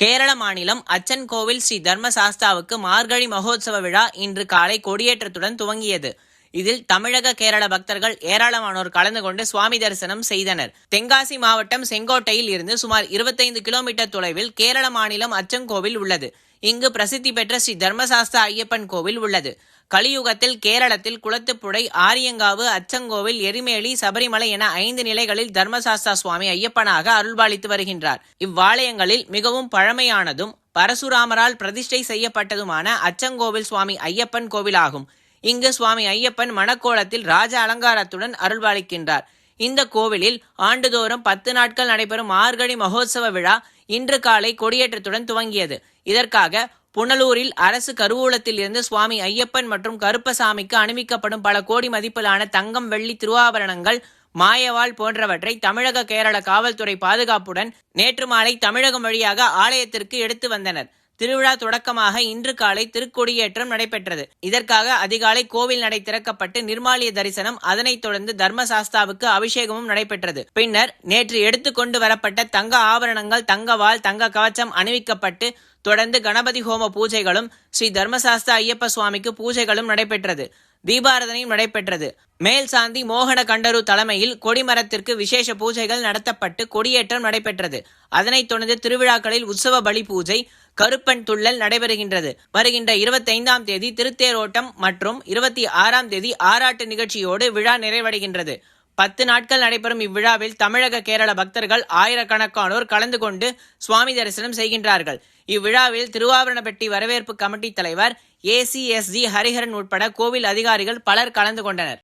கேரள மாநிலம் அச்சன்கோவில் ஸ்ரீ தர்மசாஸ்தாவுக்கு மார்கழி மகோத்சவ விழா இன்று காலை கொடியேற்றத்துடன் துவங்கியது. இதில் தமிழக கேரள பக்தர்கள் ஏராளமானோர் கலந்து கொண்டு சுவாமி தரிசனம் செய்தனர். தென்காசி மாவட்டம் செங்கோட்டையில் இருந்து சுமார் 25 கிலோமீட்டர் தொலைவில் கேரள மாநிலம் அச்சங்கோவில் உள்ளது. இங்கு பிரசித்தி பெற்ற ஸ்ரீ தர்மசாஸ்தா ஐயப்பன் கோவில் உள்ளது. கலியுகத்தில் கேரளத்தில் குளத்துப்புழை ஆரியங்காவு அச்சங்கோவில் எரிமேலி சபரிமலை என ஐந்து நிலைகளில் தர்மசாஸ்தா சுவாமி ஐயப்பனாக அருள்பாலித்து வருகின்றார். இவ்வாலயங்களில் மிகவும் பழமையானதும் பரசுராமரால் பிரதிஷ்டை செய்யப்பட்டதுமான அச்சங்கோவில் சுவாமி ஐயப்பன் கோவிலாகும். இங்கு சுவாமி ஐயப்பன் மணக்கோலத்தில் ராஜ அலங்காரத்துடன் அருள்பாலிக்கின்றார். இந்த கோவிலில் ஆண்டுதோறும் பத்து நாட்கள் நடைபெறும் மார்கழி மகோத்சவ விழா இன்று காலை கொடியேற்றத்துடன் துவங்கியது. இதற்காக புனலூரில் அரசு கருவூலத்தில் இருந்து சுவாமி ஐயப்பன் மற்றும் கருப்பசாமிக்கு அணிவிக்கப்படும் பல கோடி மதிப்பிலான தங்கம் வெள்ளி திருவாபரணங்கள் மாயவாள் போன்றவற்றை தமிழக கேரள காவல்துறை பாதுகாப்புடன் நேற்று மாலை தமிழகம் வழியாக ஆலயத்திற்கு எடுத்து வந்தனர். திருவிழா தொடக்கமாக இன்று காலை திருக்கொடியேற்றம் நடைபெற்றது. இதற்காக அதிகாலை கோவில் நடை திறக்கப்பட்டு நிர்மாலிய தரிசனம் அதனைத் தொடர்ந்து தர்மசாஸ்தாவுக்கு அபிஷேகமும் நடைபெற்றது. பின்னர் நேற்று எடுத்துக்கொண்டு வரப்பட்ட தங்க ஆபரணங்கள் தங்க வாள் தங்க கவச்சம் அணிவிக்கப்பட்டு தொடர்ந்து கணபதி ஹோம பூஜைகளும் ஸ்ரீ தர்மசாஸ்தா ஐயப்ப சுவாமிக்கு பூஜைகளும் நடைபெற்றது. தீபாரதனையும் நடைபெற்றது. மேல் சாந்தி மோகன கண்டரு தலைமையில் கொடிமரத்திற்கு விசேஷ பூஜைகள் நடத்தப்பட்டு கொடியேற்றம் நடைபெற்றது. அதனைத் தொடர்ந்து திருவிழாக்களில் உற்சவ பலி பூஜை கருப்பன் துள்ளல் நடைபெறுகின்றது. வருகின்ற இருபத்தைந்தாம் தேதி திருத்தேரோட்டம் மற்றும் இருபத்தி ஆறாம் தேதி ஆராட்டு நிகழ்ச்சியோடு விழா நிறைவடைகின்றது. பத்து நாட்கள் நடைபெறும் இவ்விழாவில் தமிழக கேரள பக்தர்கள் ஆயிரக்கணக்கானோர் கலந்து கொண்டு சுவாமி தரிசனம் செய்கின்றார்கள். இவ்விழாவில் திருவாவரணப்பட்டி வரவேற்பு கமிட்டி தலைவர் ஏசிஎஸ்ஜி ஹரிஹரன் உட்பட கோவில் அதிகாரிகள் பலர் கலந்து கொண்டனர்.